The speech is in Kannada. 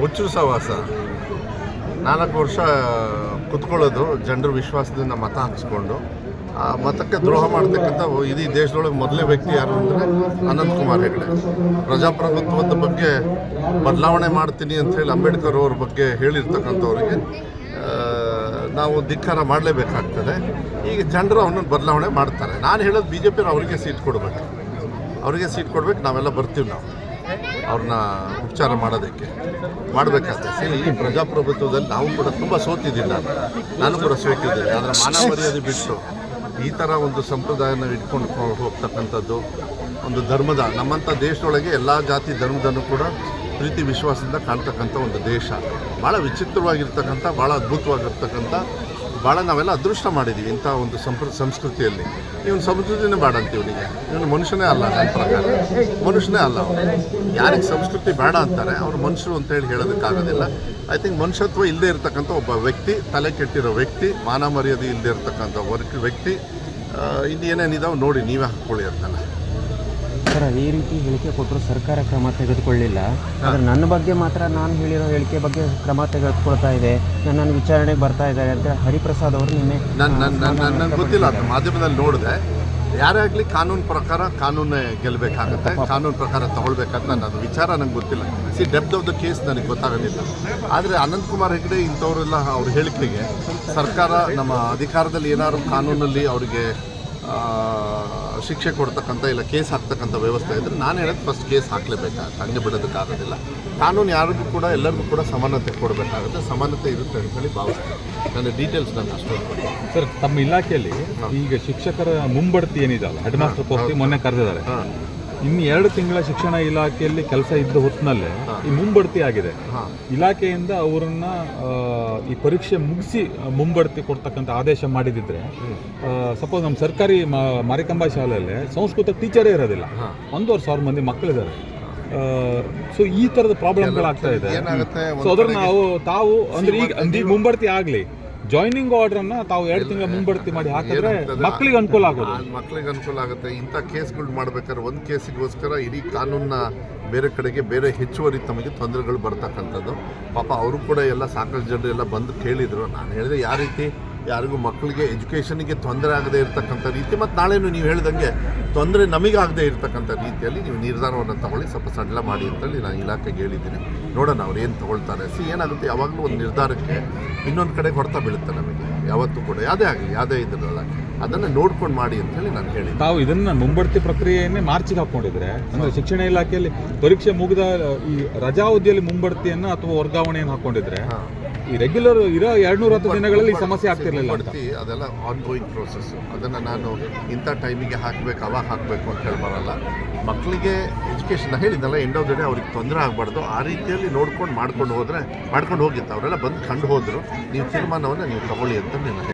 ಹುಚ್ಚು ಸಹವಾಸ. ನಾಲ್ಕು ವರ್ಷ ಕುತ್ಕೊಳ್ಳೋದು, ಜನರು ವಿಶ್ವಾಸದಿಂದ ಮತ ಹಾಕಿಸ್ಕೊಂಡು, ಆ, ಮತಕ್ಕೆ ದ್ರೋಹ ಮಾಡ್ತಕ್ಕಂಥ ಇಡೀ ದೇಶದೊಳಗೆ ಮೊದಲೇ ವ್ಯಕ್ತಿ ಯಾರು ಅಂದರೆ ಅನಂತ್ ಕುಮಾರ್ ಹೆಗಡೆ. ಪ್ರಜಾಪ್ರಭುತ್ವದ ಬಗ್ಗೆ ಬದಲಾವಣೆ ಮಾಡ್ತೀನಿ ಅಂತ ಹೇಳಿ ಅಂಬೇಡ್ಕರ್ ಅವ್ರ ಬಗ್ಗೆ ಹೇಳಿರ್ತಕ್ಕಂಥವ್ರಿಗೆ ನಾವು ಧಿಕ್ಕಾರ ಮಾಡಲೇಬೇಕಾಗ್ತದೆ. ಈಗ ಜನರು ಅವನನ್ನು ಬದಲಾವಣೆ ಮಾಡ್ತಾರೆ. ನಾನು ಹೇಳೋದು ಬಿ ಜೆ ಪಿಯವ್ರು ಅವರಿಗೆ ಸೀಟ್ ಕೊಡಬೇಕು. ಅವರಿಗೆ ಸೀಟ್ ಕೊಡ್ಬೇಕು, ನಾವೆಲ್ಲ ಬರ್ತೀವಿ ನಾವು. ಅವ್ರನ್ನ ಉಪಚಾರ ಮಾಡೋದಕ್ಕೆ ಮಾಡಬೇಕಾಗ್ತದೆ. ಈ ಪ್ರಜಾಪ್ರಭುತ್ವದಲ್ಲಿ ನಾವು ಕೂಡ ತುಂಬ ಸೋತಿದ್ದೀನಿ ನಾನು. ನಾನು ಕೂಡ ಸೋತಿದ್ದೀನಿ. ಆದರೆ ಮಾನ ಮರ್ಯಾದೆ ಬಿಟ್ಟು ಈ ಥರ ಒಂದು ಸಂಪ್ರದಾಯನ ಇಟ್ಕೊಂಡು ಹೋಗ್ತಕ್ಕಂಥದ್ದು ಒಂದು ಧರ್ಮದ, ನಮ್ಮಂಥ ದೇಶದೊಳಗೆ ಎಲ್ಲ ಜಾತಿ ಧರ್ಮದನ್ನು ಕೂಡ ಪ್ರೀತಿ ವಿಶ್ವಾಸದಿಂದ ಕಾಣ್ತಕ್ಕಂಥ ಒಂದು ದೇಶ. ಭಾಳ ವಿಚಿತ್ರವಾಗಿರ್ತಕ್ಕಂಥ ಭಾಳ ಅದ್ಭುತವಾಗಿರ್ತಕ್ಕಂಥ ಭಾಳ ನಾವೆಲ್ಲ ಅದೃಷ್ಟ ಮಾಡಿದ್ದೀವಿ ಇಂಥ ಒಂದು ಸಂಪ್ರ, ಸಂಸ್ಕೃತಿಯಲ್ಲಿ. ಇವನು ಸಂಸ್ಕೃತಿನೇ ಬೇಡ ಅಂತ ಇವನಿಗೆ ಇವನು ಮನುಷ್ಯನೇ ಅಲ್ಲ ನನ್ನ ಪ್ರಕಾರ. ಮನುಷ್ಯನೇ ಅಲ್ಲ ಅವನು ಯಾರಿಗೆ ಸಂಸ್ಕೃತಿ ಬೇಡ ಅಂತಾರೆ, ಅವ್ರು ಮನುಷ್ಯರು ಅಂತ ಹೇಳಿ ಹೇಳೋದಕ್ಕಾಗೋದಿಲ್ಲ. ಐ ಥಿಂಕ್ ಮನುಷ್ಯತ್ವ ಇಲ್ಲದೆ ಇರತಕ್ಕಂಥ ಒಬ್ಬ ವ್ಯಕ್ತಿ, ತಲೆ ಕೆಟ್ಟಿರೋ ವ್ಯಕ್ತಿ, ಮಾನ ಮರ್ಯಾದೆ ಇಲ್ಲದೆ ಇರತಕ್ಕಂಥ ವರ್ಕ್ ವ್ಯಕ್ತಿ ಇನ್ನೇನೇನಿದಾವೆ ನೋಡಿ ನೀವೇ ಹಾಕ್ಕೊಳ್ಳಿ ಅಂತಲ್ಲ ಸರ್ ಈ ರೀತಿ ಹೇಳಿಕೆ ಕೊಟ್ಟರು ಸರ್ಕಾರ ಕ್ರಮ ತೆಗೆದುಕೊಳ್ಳಿಲ್ಲ. ಆದರೆ ನನ್ನ ಬಗ್ಗೆ ಮಾತ್ರ ನಾನು ಹೇಳಿರೋ ಹೇಳಿಕೆ ಬಗ್ಗೆ ಕ್ರಮ ತೆಗೆದುಕೊಳ್ತಾ ಇದೆ. ನನ್ನ ವಿಚಾರಣೆಗೆ ಬರ್ತಾ ಇದ್ದಾರೆ ಅಂತ ಹರಿಪ್ರಸಾದ್ ಅವರು ನಿನ್ನೆ ನನಗೆ ಗೊತ್ತಿಲ್ಲ ಅದು ಮಾಧ್ಯಮದಲ್ಲಿ ನೋಡಿದೆ. ಯಾರೇ ಆಗಲಿ ಕಾನೂನು ಪ್ರಕಾರ ಕಾನೂನೇ ಗೆಲ್ಲಬೇಕಾಗುತ್ತೆ ಕಾನೂನು ಪ್ರಕಾರ ತಗೊಳ್ಬೇಕಂತ ನನ್ನ ವಿಚಾರ ನಂಗೆ ಗೊತ್ತಿಲ್ಲ. See depth of the case ನನಗೆ ಗೊತ್ತಾಗೋದಿಲ್ಲ ಆದರೆ ಅನಂತ್ ಕುಮಾರ್ ಹೆಗಡೆ ಇಂಥವರೆಲ್ಲ ಅವ್ರ ಹೇಳಿಕೆಗೆ ಸರ್ಕಾರ ನಮ್ಮ ಅಧಿಕಾರದಲ್ಲಿ ಏನಾದ್ರು ಕಾನೂನಲ್ಲಿ ಅವರಿಗೆ ಶಿಕ್ಷೆ ಕೊಡ್ತಕ್ಕಂಥ ಇಲ್ಲ ಕೇಸ್ ಹಾಕ್ತಕ್ಕಂಥ ವ್ಯವಸ್ಥೆ ಇದ್ದರೆ ನಾನು ಹೇಳೋದು ಫಸ್ಟ್ ಕೇಸ್ ಹಾಕಲೇಬೇಕಾಗುತ್ತೆ ಹಂಗೆ ಬಿಡೋದಕ್ಕಾಗೋದಿಲ್ಲ ಕಾನೂನು ಯಾರಿಗೂ ಕೂಡ ಎಲ್ಲರಿಗೂ ಕೂಡ ಸಮಾನತೆ ಕೊಡಬೇಕಾಗುತ್ತೆ. ಸಮಾನತೆ ಇರುತ್ತೆ ಅಂತ ಹೇಳಿ ಭಾವಿಸ್ತೀನಿ. ನನ್ನ ಡೀಟೇಲ್ಸ್ ನಾನು ಅಷ್ಟು ಸರ್ ತಮ್ಮ ಇಲಾಖೆಯಲ್ಲಿ ಈಗ ಶಿಕ್ಷಕರ ಮುಂಬಡ್ತಿ ಏನಿದೆಯಲ್ಲ ಹೆಡ್ ಮಾಸ್ಟರ್ ಪೋಸ್ಟ್ ಮೊನ್ನೆ ಕರೆದಿದ್ದಾರೆ. ಇನ್ನು ಎರಡು ತಿಂಗಳ ಶಿಕ್ಷಣ ಇಲಾಖೆಯಲ್ಲಿ ಕೆಲಸ ಇದ್ದ ಹೊತ್ತಿನಲ್ಲೇ ಈ ಮುಂಬಡ್ತಿ ಆಗಿದೆ. ಇಲಾಖೆಯಿಂದ ಅವರನ್ನ ಈ ಪರೀಕ್ಷೆ ಮುಗಿಸಿ ಮುಂಬಡ್ತಿ ಕೊಡ್ತಕ್ಕಂಥ ಆದೇಶ ಮಾಡಿದಿದ್ರೆ ಸಪೋಸ್ ನಮ್ಮ ಸರ್ಕಾರಿ ಮಾರಿಕಂಬಾ ಶಾಲೆಯಲ್ಲಿ ಸಂಸ್ಕೃತ ಟೀಚರೇ ಇರೋದಿಲ್ಲ. ಒಂದೂವರೆ ಸಾವಿರ ಮಂದಿ ಮಕ್ಕಳಿದ್ದಾರೆ. ಸೊ ಈ ತರದ ಪ್ರಾಬ್ಲಮ್ಗಳಾಗ್ತಾ ಇದೆ. ಸೊ ಅದ್ರ ನಾವು ತಾವು ಅಂದ್ರೆ ಈಗ ಮುಂಬಡ್ತಿ ಆಗ್ಲಿ. ಜಾಯ್ನಿಂಗ್ ಆರ್ಡರ್ ಅನ್ನ ತಾವು ಎರಡು ತಿಂಗಳ ಮುಂಬಡ್ತಿ ಮಾಡಿ ಹಾಕಿದ್ರೆ ಮಕ್ಕಳಿಗೆ ಅನುಕೂಲ ಆಗುತ್ತೆ ಮಕ್ಕಳಿಗೆ ಅನುಕೂಲ ಆಗುತ್ತೆ. ಇಂಥ ಕೇಸ್ಗಳು ಮಾಡ್ಬೇಕಾದ್ರೆ ಒಂದು ಕೇಸಿಗೋಸ್ಕರ ಇಡೀ ಕಾನೂನನ್ನ ಬೇರೆ ಕಡೆಗೆ ಬೇರೆ ಹೆಚ್ಚುವರಿ ತಮಗೆ ತೊಂದರೆಗಳು ಬರ್ತಕ್ಕಂಥದ್ದು. ಪಾಪ ಅವರು ಕೂಡ ಎಲ್ಲ ಸಾಕಷ್ಟು ಜನರು ಎಲ್ಲ ಬಂದು ಕೇಳಿದರು. ನಾನು ಹೇಳಿದೆ ಯಾವ ರೀತಿ ಯಾರಿಗೂ ಮಕ್ಕಳಿಗೆ ಎಜುಕೇಷನಿಗೆ ತೊಂದರೆ ಆಗದೆ ಇರತಕ್ಕಂಥ ರೀತಿ ಮತ್ತು ನಾಳೆನೂ ನೀವು ಹೇಳಿದಂಗೆ ತೊಂದರೆ ನಮಗಾಗದೆ ಇರತಕ್ಕಂಥ ರೀತಿಯಲ್ಲಿ ನೀವು ನಿರ್ಧಾರವನ್ನು ತಗೊಳ್ಳಿ, ಸ್ವಲ್ಪ ಸಡ್ಲ ಮಾಡಿ ಅಂತೇಳಿ ನಾನು ಇಲಾಖೆಗೆ ಹೇಳಿದ್ದೀನಿ. ನೋಡೋಣ ಅವ್ರು ಏನು ತೊಗೊಳ್ತಾರೆ. ಸಿ, ಏನಾಗುತ್ತೆ? ಯಾವಾಗಲೂ ಒಂದು ನಿರ್ಧಾರಕ್ಕೆ ಇನ್ನೊಂದು ಕಡೆ ಹೊಡೆತ ಬೀಳುತ್ತೆ ನಮಗೆ. ಯಾವತ್ತೂ ಕೂಡ. ಯಾವುದೇ ಆಗಲಿ, ಯಾವುದೇ ಇದ್ರಲ್ಲ ಅದನ್ನು ನೋಡ್ಕೊಂಡು ಮಾಡಿ ಅಂತ ಹೇಳಿ ನಾನು ಹೇಳಿ ತಾವು ಇದನ್ನ ಮುಂಬಡ್ತಿ ಪ್ರಕ್ರಿಯೆಯನ್ನೇ ಮಾರ್ಚಿಗೆ ಹಾಕೊಂಡಿದ್ರೆ ಅಂದ್ರೆ ಶಿಕ್ಷಣ ಇಲಾಖೆಯಲ್ಲಿ ಪರೀಕ್ಷೆ ಮುಗಿದ ಈ ರಜಾ ಅವಧಿಯಲ್ಲಿ ಮುಂಬಡ್ತಿಯನ್ನ ಅಥವಾ ವರ್ಗಾವಣೆಯನ್ನು ಹಾಕೊಂಡಿದ್ರೆ ಈ ರೆಗ್ಯುಲರ್ ಇರೋ ಎರಡ್ನೂರ ಹತ್ತು ದಿನಗಳಲ್ಲಿ ಈ ಸಮಸ್ಯೆ ಆಗ್ತಿರ್ಲಿಲ್ಲ ಅದೆಲ್ಲ ಆನ್ ಗೋಯಿಂಗ್ ಪ್ರೋಸೆಸ್ ಅದನ್ನು ನಾನು ಇಂಥ ಟೈಮಿಗೆ ಹಾಕಬೇಕು ಅವಾಗ ಹಾಕಬೇಕು ಅಂತ ಹೇಳಿ ಬರಲ್ಲ. ಮಕ್ಕಳಿಗೆ ಎಜುಕೇಶನ್ ಹೇಳಿದ್ನಲ್ಲ ಎಂಡ್ ಆಫ್ ದ ಡೇ ಅವ್ರಿಗೆ ತೊಂದರೆ ಆಗಬಾರ್ದು. ಆ ರೀತಿಯಲ್ಲಿ ನೋಡ್ಕೊಂಡು ಮಾಡ್ಕೊಂಡು ಹೋದರೆ ಮಾಡ್ಕೊಂಡು ಹೋಗಿತ್ತು. ಅವರೆಲ್ಲ ಬಂದು ಕಂಡು ಹೋದರು ನೀವು ತೀರ್ಮಾನವನ್ನು ನೀವು ತಗೊಳ್ಳಿ ಅಂತ ನಾನು